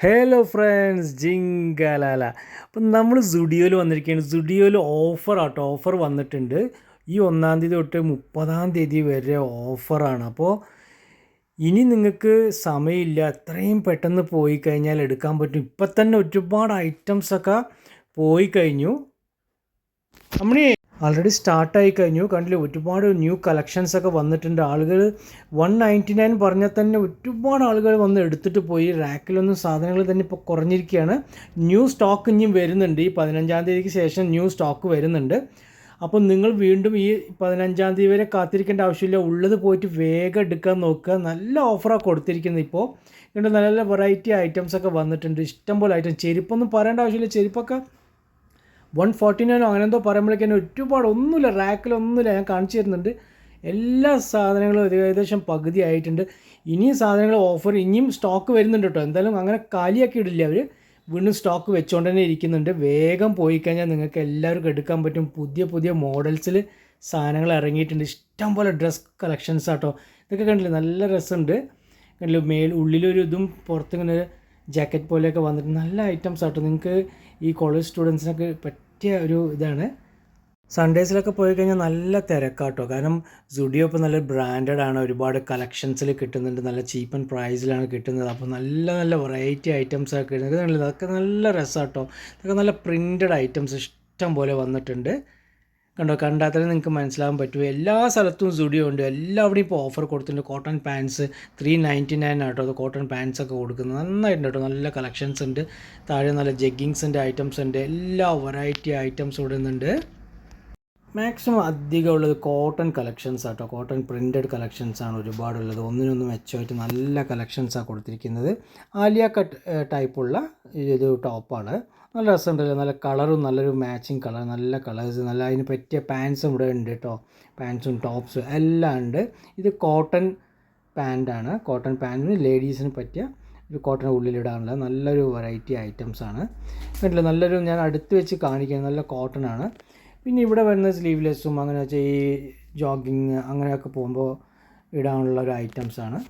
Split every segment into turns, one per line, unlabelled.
Hello friends ജിങ്കലാല അപ്പം നമ്മൾ സുഡിയോയിൽ വന്നിരിക്കുകയാണ് സുഡിയോയിൽ ഓഫർ ആട്ടോ. ഓഫർ വന്നിട്ടുണ്ട്. ഈ ഒന്നാം തീയതി തൊട്ട് മുപ്പതാം തീയതി വരെ ഓഫറാണ് അപ്പോൾ ഇനി നിങ്ങൾക്ക് സമയമില്ല. എത്രയും പെട്ടെന്ന് പോയി കഴിഞ്ഞാൽ എടുക്കാൻ പറ്റും. ഇപ്പം തന്നെ ഒരുപാട് ഐറ്റംസൊക്കെ പോയി കഴിഞ്ഞു. നമ്മൾ ആൾറെഡി സ്റ്റാർട്ടായി കഴിഞ്ഞു. കണ്ടില്ലേ ഒരുപാട് ന്യൂ കളക്ഷൻസ് ഒക്കെ വന്നിട്ടുണ്ട്. ആളുകൾ വൺ നയന്റി നയൻ പറഞ്ഞാൽ തന്നെ ഒരുപാട് ആളുകൾ വന്ന് എടുത്തിട്ട് പോയി. റാക്കിലൊന്നും സാധനങ്ങൾ തന്നെ ഇപ്പോൾ കുറഞ്ഞിരിക്കുകയാണ്. ന്യൂ സ്റ്റോക്ക് ഇനിയും വരുന്നുണ്ട്. ഈ പതിനഞ്ചാം തീയതിക്ക് ശേഷം ന്യൂ സ്റ്റോക്ക് വരുന്നുണ്ട്. അപ്പോൾ നിങ്ങൾ വീണ്ടും ഈ പതിനഞ്ചാം തീയതി വരെ കാത്തിരിക്കേണ്ട ആവശ്യമില്ല. ഉള്ളത് പോയിട്ട് വേഗം എടുക്കാൻ നോക്കുക. നല്ല ഓഫറാണ് കൊടുത്തിരിക്കുന്നത് ഇപ്പോൾ. ഇങ്ങോട്ട് നല്ല നല്ല വെറൈറ്റി ഐറ്റംസ് ഒക്കെ വന്നിട്ടുണ്ട്. ഇഷ്ടംപോലെ ഐറ്റം ചെരുപ്പൊന്നും പറയേണ്ട ആവശ്യമില്ല. ചെരുപ്പൊക്കെ വൺ ഫോർട്ടി നയനോ അങ്ങനെ എന്തോ പറയുമ്പോഴേക്കും ഒരുപാട് ഒന്നുമില്ല റാക്കിലൊന്നുമില്ല ഞാൻ കാണിച്ചു തരുന്നുണ്ട്. എല്ലാ സാധനങ്ങളും ഏകദേശം പകുതി ആയിട്ടുണ്ട്. ഇനിയും സാധനങ്ങൾ ഓഫർ ഇനിയും സ്റ്റോക്ക് വരുന്നുണ്ട് കേട്ടോ എന്തായാലും അങ്ങനെ കാലിയാക്കി ഇടില്ല അവർ വീണ്ടും സ്റ്റോക്ക് വെച്ചുകൊണ്ട് തന്നെ ഇരിക്കുന്നുണ്ട്. വേഗം പോയി കഴിഞ്ഞാൽ നിങ്ങൾക്ക് എല്ലാവർക്കും എടുക്കാൻ പറ്റും. പുതിയ പുതിയ മോഡൽസിൽ സാധനങ്ങൾ ഇറങ്ങിയിട്ടുണ്ട്. ഇഷ്ടം പോലെ ഡ്രസ് കളക്ഷൻസ് ആട്ടോ ഇതൊക്കെ കണ്ടില്ലേ? നല്ല രസമുണ്ട്. കണ്ടില്ലേ? മേൽ ഉള്ളിലൊരു ഇതും പുറത്തിങ്ങനെ ജാക്കറ്റ് പോലെയൊക്കെ വന്നിട്ട് നല്ല ഐറ്റംസ് ആട്ടോ നിങ്ങൾക്ക് ഈ കോളേജ് സ്റ്റുഡൻസിനൊക്കെ പറ്റിയ ഒരു ഇതാണ്. സൺഡേസിലൊക്കെ പോയി കഴിഞ്ഞാൽ നല്ല തിരക്കാട്ടോ. കാരണം സുഡിയോ ഇപ്പോൾ നല്ല ബ്രാൻഡഡ് ആണ്. ഒരുപാട് കളക്ഷൻസിൽ കിട്ടുന്നുണ്ട്. നല്ല ചീപ്പ് ആൻഡ് പ്രൈസിലാണ് കിട്ടുന്നത്. അപ്പോൾ നല്ല നല്ല വെറൈറ്റി ഐറ്റംസ് ഒക്കെ കിട്ടുന്നത് അതൊക്കെ നല്ല രസമാട്ടോ ഇതൊക്കെ നല്ല പ്രിന്റഡ് ഐറ്റംസ് ഇഷ്ടം പോലെ വന്നിട്ടുണ്ട്. കണ്ടോ? കണ്ടാൽ തന്നെ നിങ്ങൾക്ക് മനസ്സിലാകാൻ പറ്റും. എല്ലാ സ്ഥലത്തും സ്റ്റുഡിയോ ഉണ്ട്. എല്ലാവിടെയും ഇപ്പോൾ ഓഫർ കൊടുത്തിട്ടുണ്ട്. Cotton pants three ninety nine ആട്ടോ അത് കോട്ടൺ പാൻസ് ഒക്കെ കൊടുക്കുന്നത്. നന്നായിട്ടുണ്ട് കേട്ടോ. നല്ല കളക്ഷൻസ് ഉണ്ട്. താഴെ നല്ല ജഗ്ഗിങ്സിന്റെ ഐറ്റംസ് ഉണ്ട്. എല്ലാ വെറൈറ്റി ഐറ്റംസ് ഇടുന്നുണ്ട്. മാക്സിമം അധികം ഉള്ളത് കോട്ടൺ കളക്ഷൻസ് ആട്ടോ കോട്ടൺ പ്രിന്റഡ് കളക്ഷൻസ് ആണ് ഒരുപാടുള്ളത്. ഒന്നിനൊന്ന് മെച്ചമായിട്ട് നല്ല കളക്ഷൻസാണ് കൊടുത്തിരിക്കുന്നത്. ആലിയ കട്ട് ടൈപ്പുള്ള ഇത് ടോപ്പാണ് നല്ല രസമുണ്ടല്ലോ. നല്ല കളറും നല്ലൊരു മാച്ചിങ് കളർ നല്ല കളേഴ്സ് നല്ല അതിന് പറ്റിയ പാൻസും ഇവിടെ ഉണ്ട് കേട്ടോ പാൻസും ടോപ്സും എല്ലാം ഉണ്ട്. ഇത് കോട്ടൺ പാന്റാണ് കോട്ടൺ പാന്റിന് ലേഡീസിന് പറ്റിയ ഒരു കോട്ടൺ ഉള്ളിലിടാനുള്ള നല്ലൊരു വെറൈറ്റി ഐറ്റംസ് ആണ്. കണ്ടില്ല? നല്ലൊരു ഞാൻ അടുത്ത് വെച്ച് കാണിക്കുന്നത് നല്ല കോട്ടൺ ആണ്. പിന്നെ ഇവിടെ വരുന്ന സ്ലീവ്ലെസ്സും അങ്ങനെ വെച്ചാൽ ഈ ജോഗിങ് അങ്ങനെയൊക്കെ പോകുമ്പോൾ ഇടാനുള്ള ഒരു ഐറ്റംസ് ആണ്.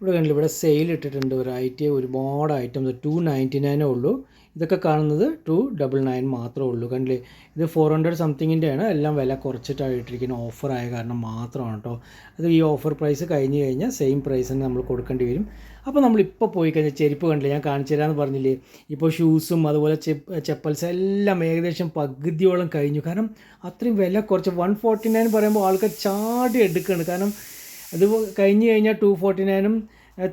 ഇവിടെ കണ്ടില്ല ഇവിടെ സെയിൽ ഇട്ടിട്ടുണ്ട് വെറൈറ്റി ഒരുപാട് ഐറ്റംസ് ടു നയന്റി നയനേ ഉള്ളൂ. ഇതൊക്കെ കാണുന്നത് ടു ഡബിൾ നയൻ മാത്രമേ ഉള്ളൂ. കണ്ടില്ലേ ഇത് ഫോർ ഹൺഡ്രഡ് സംതിങ്ങിന്റെ ആണ്. എല്ലാം വില കുറച്ചിട്ടാണ് ഇട്ടിരിക്കുന്ന ഓഫർ ആയ കാരണം മാത്രമാണ് കേട്ടോ. അത് ഈ ഓഫർ പ്രൈസ് കഴിഞ്ഞ് കഴിഞ്ഞാൽ സെയിം പ്രൈസ് തന്നെ നമ്മൾ കൊടുക്കേണ്ടി വരും. അപ്പോൾ നമ്മളിപ്പോൾ പോയി കഴിഞ്ഞാൽ ചെരുപ്പ് കണ്ടില്ലേ ഞാൻ കാണിച്ചു തരാമെന്ന് പറഞ്ഞില്ലേ? ഇപ്പോൾ ഷൂസും അതുപോലെ ചെപ്പൽസ് എല്ലാം ഏകദേശം പകുതിയോളം കഴിഞ്ഞു. കാരണം അത്രയും വില കുറച്ച് വൺ ഫോർട്ടി നയൻ പറയുമ്പോൾ ആൾക്കാർ ചാടി എടുക്കുകയാണ്. കാരണം അത് കഴിഞ്ഞ് കഴിഞ്ഞാൽ ടു ഫോർട്ടി നയനും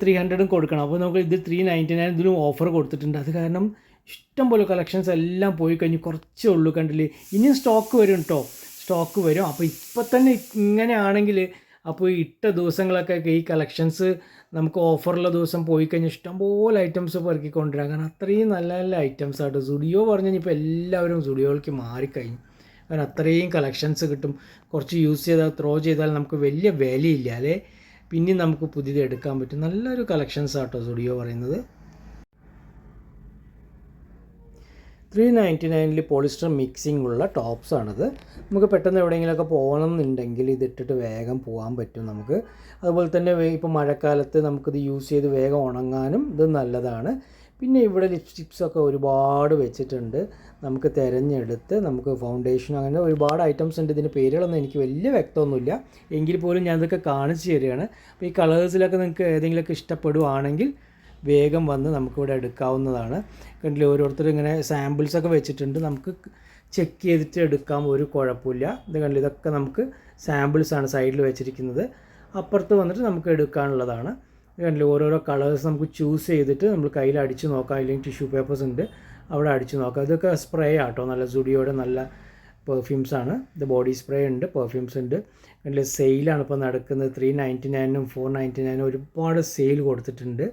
ത്രീ ഹൺഡ്രഡും കൊടുക്കണം. അപ്പോൾ നമുക്ക് ഇത് ത്രീ നയന്റി നയൻ ഇതിലും ഓഫർ കൊടുത്തിട്ടുണ്ട്. അത് കാരണം ഇഷ്ടം പോലെ കളക്ഷൻസ് എല്ലാം പോയി കഴിഞ്ഞ് കുറച്ചേ ഉള്ളൂ കണ്ടില്ലേ? ഇനിയും സ്റ്റോക്ക് വരും കേട്ടോ സ്റ്റോക്ക് വരും. അപ്പോൾ ഇപ്പം തന്നെ ഇങ്ങനെയാണെങ്കിൽ അപ്പോൾ ഇട്ട ദിവസങ്ങളൊക്കെ ഈ കളക്ഷൻസ് നമുക്ക് ഓഫറുള്ള ദിവസം പോയി കഴിഞ്ഞാൽ ഇഷ്ടംപോലെ ഐറ്റംസ് പെറുക്കി കൊണ്ടുവരാം കാരണം അത്രയും നല്ല നല്ല ഐറ്റംസ് ആട്ടോ സുഡിയോ പറഞ്ഞു കഴിഞ്ഞാൽ ഇപ്പോൾ എല്ലാവരും സുഡിയോയിലേക്ക് മാറിക്കഴിഞ്ഞു. കാരണം അത്രയും കളക്ഷൻസ് കിട്ടും. കുറച്ച് യൂസ് ചെയ്താൽ ത്രോ ചെയ്താൽ നമുക്ക് വലിയ വിലയില്ല അല്ലേ? പിന്നെയും നമുക്ക് പുതിയത് എടുക്കാൻ പറ്റും. നല്ലൊരു കളക്ഷൻസ് ആട്ടോ സ്റ്റുഡിയോ പറയുന്നത്. ത്രീ നയന്റി നയനിൽ പോളിസ്റ്റർ മിക്സിംഗ് ഉള്ള ടോപ്സ് ആണിത്. നമുക്ക് പെട്ടെന്ന് എവിടെയെങ്കിലുമൊക്കെ പോകണം എന്നുണ്ടെങ്കിൽ ഇതിട്ടിട്ട് വേഗം പോകാൻ പറ്റും നമുക്ക്. അതുപോലെ തന്നെ ഇപ്പോൾ മഴക്കാലത്ത് നമുക്കിത് യൂസ് ചെയ്ത് വേഗം ഉണങ്ങാനും ഇത് നല്ലതാണ്. പിന്നെ ഇവിടെ ലിപ്സ്റ്റിക്സൊക്കെ ഒരുപാട് വെച്ചിട്ടുണ്ട്. നമുക്ക് തിരഞ്ഞെടുത്ത് നമുക്ക് ഫൗണ്ടേഷൻ അങ്ങനെ ഒരുപാട് ഐറ്റംസ് ഉണ്ട്. ഇതിന്റെ പേരുകളൊന്നും എനിക്ക് വലിയ വ്യക്തമൊന്നുമില്ല. എങ്കിൽ പോലും ഞാൻ ഇതൊക്കെ കാണിച്ചു തരികയാണ്. അപ്പോൾ ഈ കളേഴ്സിലൊക്കെ നിങ്ങൾക്ക് ഏതെങ്കിലുമൊക്കെ ഇഷ്ടപ്പെടുവാണെങ്കിൽ വേഗം വന്ന് നമുക്കിവിടെ എടുക്കാവുന്നതാണ്. കണ്ടില്ലേ ഓരോരുത്തർ ഇങ്ങനെ സാമ്പിൾസൊക്കെ വെച്ചിട്ടുണ്ട്. നമുക്ക് ചെക്ക് ചെയ്തിട്ട് എടുക്കാം ഒരു കുഴപ്പമില്ല. ഇത് കണ്ടില്ല ഇതൊക്കെ നമുക്ക് സാമ്പിൾസാണ് സൈഡിൽ വെച്ചിരിക്കുന്നത്. അപ്പുറത്ത് വന്നിട്ട് നമുക്ക് എടുക്കാനുള്ളതാണ്. കണ്ടില്ലേ ഓരോരോ കളേഴ്സ് നമുക്ക് ചൂസ് ചെയ്തിട്ട് നമ്മൾ കയ്യിൽ അടിച്ച് നോക്കാം. അല്ലെങ്കിൽ ടിഷ്യൂ പേപ്പേഴ്സ് ഉണ്ട് അവിടെ അടിച്ച് നോക്കാം. ഇതൊക്കെ സ്പ്രേ ആട്ടോ നല്ല സുഡിയോയുടെ നല്ല പെർഫ്യൂംസ് ആണ്. ഇത് ബോഡി സ്പ്രേ ഉണ്ട് പെർഫ്യൂംസ് ഉണ്ട്. അതിൽ സെയിലാണ് ഇപ്പോൾ നടക്കുന്നത്. ത്രീ നയന്റി നയനും ഫോർ നയന്റി നയനും ഒരുപാട് സെയിൽ കൊടുത്തിട്ടുണ്ട്.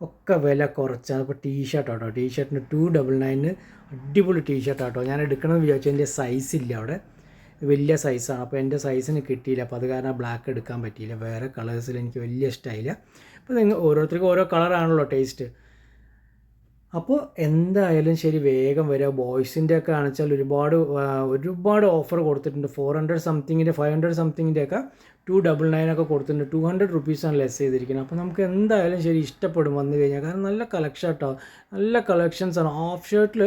ഒക്കെ വില കുറച്ചാണ്. ഇപ്പോൾ ടീഷർട്ട് ആട്ടോ ടീഷർട്ടിന് ടു ഡബിൾ നയന് അടിപൊളി ടീഷർട്ട് ആട്ടോ. ഞാൻ എടുക്കണമെന്ന് വിചാരിച്ചു എന്റെ സൈസ് ഇല്ല അവിടെ. വലിയ സൈസാണ് അപ്പോൾ എന്റെ സൈസിന് കിട്ടിയില്ല. അപ്പോൾ അത് കാരണം ബ്ലാക്ക് എടുക്കാൻ പറ്റിയില്ല. വേറെ കളേഴ്സിൽ എനിക്ക് വലിയ ഇഷ്ടമായില്ല. അപ്പോൾ നിങ്ങൾ ഓരോരുത്തർക്കും ഓരോ കളറാണല്ലോ ടേസ്റ്റ് അപ്പോൾ എന്തായാലും ശരി വേഗം വരിക ബോയ്സിന്റെ ഒക്കെ ആണെച്ചാൽ ഒരുപാട് ഒരുപാട് ഓഫർ കൊടുത്തിട്ടുണ്ട്. ഫോർ ഹൺഡ്രഡ് സംതിങ്ങിന്റെ ഫൈവ് ഹൺഡ്രഡ് സംതിങ്ങിന്റെ ഒക്കെ ടു ഡബിൾ നയൻ ഒക്കെ കൊടുത്തിട്ടുണ്ട്. ടു ഹൺഡ്രഡ് റുപ്പീസാണ് ലെസ് ചെയ്തിരിക്കുന്നത്. അപ്പോൾ നമുക്ക് എന്തായാലും ശരി ഇഷ്ടപ്പെടും വന്നു കഴിഞ്ഞാൽ. കാരണം നല്ല കളക്ഷൻ കേട്ടോ നല്ല കളക്ഷൻസാണ് ഹാഫ് ഷർട്ടിൽ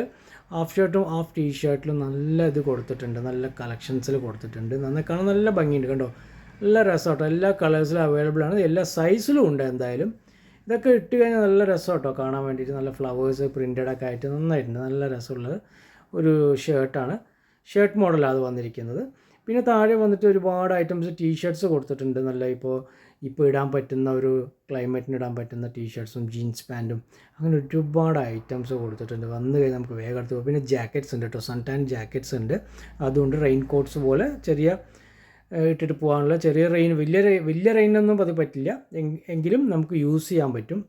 ഹാഫ് ഷർട്ടും ഹാഫ് ടീ ഷർട്ടിലും നല്ല ഇത് കൊടുത്തിട്ടുണ്ട്. നല്ല കളക്ഷൻസിൽ കൊടുത്തിട്ടുണ്ട്. നന്നായി കാണാൻ നല്ല ഭംഗിയുണ്ട് കണ്ടോ? നല്ല രസമാട്ടോ. എല്ലാ കളേഴ്സിലും അവൈലബിൾ ആണ്. എല്ലാ സൈസിലും ഉണ്ട് എന്തായാലും. ഇതൊക്കെ ഇട്ട് കഴിഞ്ഞാൽ നല്ല രസം കേട്ടോ കാണാൻ വേണ്ടിയിട്ട് നല്ല ഫ്ലവേഴ്സ് പ്രിന്റഡ് ഒക്കെ ആയിട്ട് നന്നായിട്ടുണ്ട്. നല്ല രസമുള്ള ഒരു ഷർട്ടാണ് ഷർട്ട് മോഡലാണ് അത് വന്നിരിക്കുന്നത്. പിന്നെ താഴെ വന്നിട്ട് ഒരുപാട് ഐറ്റംസ് ടീ ഷർട്ട്സ് കൊടുത്തിട്ടുണ്ട്. നല്ല ഇപ്പോൾ ഇപ്പോൾ ഇടാൻ പറ്റുന്ന ഒരു ക്ലൈമറ്റിന് ഇടാൻ പറ്റുന്ന ടീ ഷർട്ട്സും ജീൻസ് പാന്റും അങ്ങനെ ഒരുപാട് ഐറ്റംസ് കൊടുത്തിട്ടുണ്ട്. വന്നു കഴിഞ്ഞാൽ നമുക്ക് വേഗം എടുത്ത് പിന്നെ ജാക്കറ്റ്സ് ഉണ്ട് കേട്ടോ സൺ ടാൻ ജാക്കറ്റ്സ് ഉണ്ട്. അതുകൊണ്ട് റെയിൻ കോട്ട്സ് പോലെ ചെറിയ ഇട്ടിട്ട് പോകാനുള്ള ചെറിയ റെയിൻ വലിയ വലിയ റെയിനൊന്നും അത് പറ്റില്ല. എങ്കിലും നമുക്ക് യൂസ് ചെയ്യാൻ പറ്റും.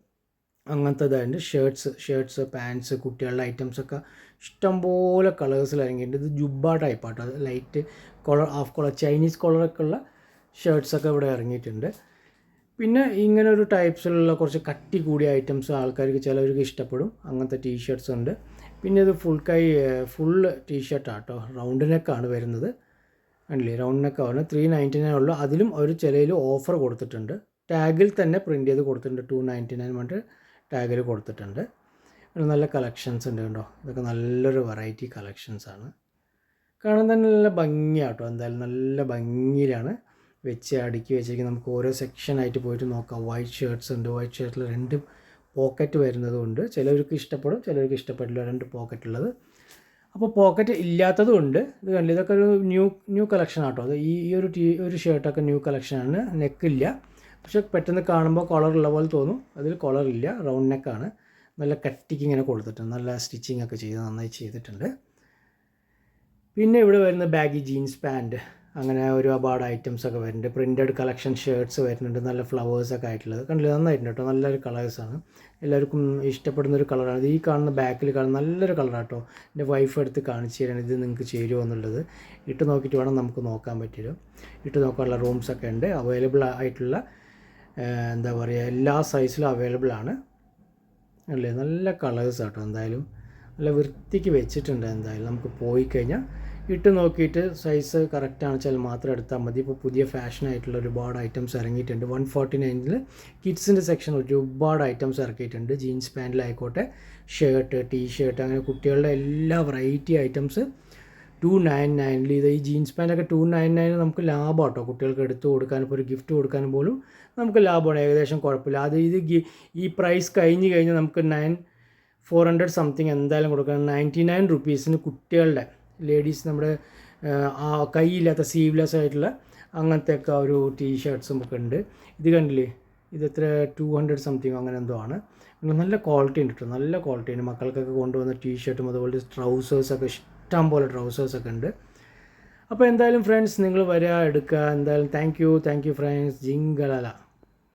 അങ്ങനത്തെ ഇതായിട്ട് ഷർട്ട്സ് ഷർട്ട്സ് പാന്റ്സ് കുട്ടികളുടെ ഐറ്റംസ് ഒക്കെ ഇഷ്ടംപോലെ കളേഴ്സിൽ ഇറങ്ങിയിട്ടുണ്ട് ഇത് ജുബ്ബ ടൈപ്പാട്ടോ light colour half colour Chinese കളറൊക്കെ ഉള്ള ഷർട്ട്സൊക്കെ ഇവിടെ ഇറങ്ങിയിട്ടുണ്ട് പിന്നെ ഇങ്ങനെ ഒരു ടൈപ്സിലുള്ള കുറച്ച് കട്ടി കൂടിയ ഐറ്റംസ് ആൾക്കാർക്ക് ചിലവർക്ക് ഇഷ്ടപ്പെടും. അങ്ങനത്തെ ടീ ഷർട്ട്സ് ഉണ്ട്. പിന്നെ ഇത് ഫുൾ കൈ ഫുൾ ടീഷർട്ടാട്ടോ റൗണ്ട് നെക്കാണ് വരുന്നത്. അല്ലേ റൗണ്ട് നെക്കാണ് ത്രീ നയന്റി നയൻ ഉള്ളു. അതിലും ഒരു ചിലയിൽ ഓഫർ കൊടുത്തിട്ടുണ്ട്. ടാഗിൽ തന്നെ പ്രിന്റ് ചെയ്ത് കൊടുത്തിട്ടുണ്ട്. ടു നയന്റി നയൻ പറഞ്ഞിട്ട് ടാഗിൽ കൊടുത്തിട്ടുണ്ട് നല്ല കളക്ഷൻസ് ഉണ്ട് കേട്ടോ ഇതൊക്കെ നല്ലൊരു വെറൈറ്റി കളക്ഷൻസ് ആണ്. കാണാൻ തന്നെ നല്ല ഭംഗിയാട്ടോ. എന്തായാലും നല്ല ഭംഗിയിലാണ് വെച്ച് അടുക്കി വെച്ചിരിക്കുന്നത്. നമുക്ക് ഓരോ സെക്ഷനായിട്ട് പോയിട്ട് നോക്കാം. വൈറ്റ് ഷർട്ട്സ് ഉണ്ട്. വൈറ്റ് ഷർട്ടിൽ രണ്ട് പോക്കറ്റ് വരുന്നതുകൊണ്ട് ചിലവർക്ക് ഇഷ്ടപ്പെടും ചിലവർക്ക് ഇഷ്ടപ്പെടില്ല. രണ്ട് പോക്കറ്റ് ഉള്ളത്. അപ്പോൾ പോക്കറ്റ് ഇല്ലാത്തതും ഉണ്ട്. ഇത് കണ്ടില്ല? ഇതൊക്കെ ഒരു ന്യൂ ന്യൂ കളക്ഷൻ ആട്ടോ. അത് ഈ ഒരു ടീ ഒരു ഷർട്ടൊക്കെ ന്യൂ കളക്ഷനാണ് നെക്കില്ല പക്ഷെ പെട്ടെന്ന് കാണുമ്പോൾ കളർ ഉള്ള പോലെ തോന്നും. അതിൽ കളർ ഇല്ല. റൗണ്ട് നെക്കാണ് നല്ല കട്ടിക്ക് ഇങ്ങനെ കൊടുത്തിട്ടുണ്ട് നല്ല സ്റ്റിച്ചിങ് ഒക്കെ ചെയ്ത് നന്നായി ചെയ്തിട്ടുണ്ട്. പിന്നെ ഇവിടെ വരുന്ന ബാഗി ജീൻസ് പാന്റ് അങ്ങനെ ഒരുപാട് ഐറ്റംസ് ഒക്കെ വരുന്നുണ്ട്. പ്രിന്റഡ് കളക്ഷൻ ഷർട്ട്സ് വരുന്നുണ്ട്. നല്ല ഫ്ലവേഴ്സ് ഒക്കെ ആയിട്ടുള്ളത്. കണ്ടില്ല? നന്നായിട്ടുണ്ട് കേട്ടോ നല്ലൊരു കളേഴ്സാണ് എല്ലാവർക്കും ഇഷ്ടപ്പെടുന്ന ഒരു കളറാണ് ഈ കാണുന്ന ബാക്കിൽ കാണുന്ന നല്ലൊരു കളറാണ് കേട്ടോ എന്റെ വൈഫ് എടുത്ത് കാണിച്ചു തരാണ് ഇത് നിങ്ങൾക്ക് ചേരുമോ എന്നുള്ളത് ഇട്ട് നോക്കിയിട്ട് വേണം നമുക്ക് നോക്കാൻ പറ്റില്ല ഇട്ട് നോക്കാനുള്ള റൂംസ് ഒക്കെ ഉണ്ട്. അവൈലബിൾ ആയിട്ടുള്ള എന്താ പറയുക എല്ലാ സൈസിലും അവൈലബിൾ ആണ്. അല്ലേ? നല്ല കളേഴ്സ് കേട്ടോ എന്തായാലും നല്ല വൃത്തിക്ക് വെച്ചിട്ടുണ്ട് എന്തായാലും. നമുക്ക് പോയി കഴിഞ്ഞാൽ ഇട്ട് നോക്കിയിട്ട് സൈസ് കറക്റ്റ് ആണെന്ന് വെച്ചാൽ മാത്രം എടുത്താൽ മതി. ഇപ്പോൾ പുതിയ ഫാഷൻ ആയിട്ടുള്ള ഒരുപാട് ഐറ്റംസ് ഇറങ്ങിയിട്ടുണ്ട്. വൺ ഫോർട്ടി നയനിൽ കിഡ്സിന്റെ സെക്ഷൻ ഒരുപാട് ഐറ്റംസ് ഇറക്കിയിട്ടുണ്ട്. ജീൻസ് പാന്റിലായിക്കോട്ടെ ഷർട്ട് ടീ ഷർട്ട് അങ്ങനെ കുട്ടികളുടെ എല്ലാ വെറൈറ്റി ഐറ്റംസ് ടു നയൻ നയനിൽ ഇത് ഈ ജീൻസ് പാന്റൊക്കെ ടു നയൻ നയൻ നമുക്ക് ലാഭം കേട്ടോ കുട്ടികൾക്ക് എടുത്ത് കൊടുക്കാൻ ഇപ്പോൾ ഒരു ഗിഫ്റ്റ് കൊടുക്കാൻ പോലും നമുക്ക് ലാഭമാണ്. ഏകദേശം കുഴപ്പമില്ല. അത് ഇത് ഈ പ്രൈസ് കഴിഞ്ഞ് കഴിഞ്ഞാൽ നമുക്ക് നയൻ ഫോർ ഹൺഡ്രഡ് സംതിങ് എന്തായാലും കൊടുക്കണം. നയന്റി നയൻ റുപ്പീസിന് കുട്ടികളുടെ ലേഡീസ് നമ്മുടെ കൈയില്ലാത്ത സീവ്ലെസ് ആയിട്ടുള്ള അങ്ങനത്തെ ഒക്കെ ഒരു ടീ ഷർട്ട്സും ഒക്കെ ഉണ്ട്. ഇത് കണ്ടില്ലേ? ഇത് എത്ര? ടു ഹൺഡ്രഡ് സംതിങ് അങ്ങനെ എന്തോ ആണ്. നല്ല ക്വാളിറ്റി ഉണ്ട് കേട്ടോ നല്ല ക്വാളിറ്റി ഉണ്ട് മക്കൾക്കൊക്കെ കൊണ്ടുവന്ന ടീ ഷർട്ടും അതുപോലെ ട്രൗസേഴ്സൊക്കെ ഇഷ്ടം പോലെ ട്രൗസേഴ്സൊക്കെ ഉണ്ട്. അപ്പോൾ എന്തായാലും ഫ്രണ്ട്സ് നിങ്ങൾ വരിക എടുക്കുക എന്തായാലും thank you thank you friends ജിങ്കലല.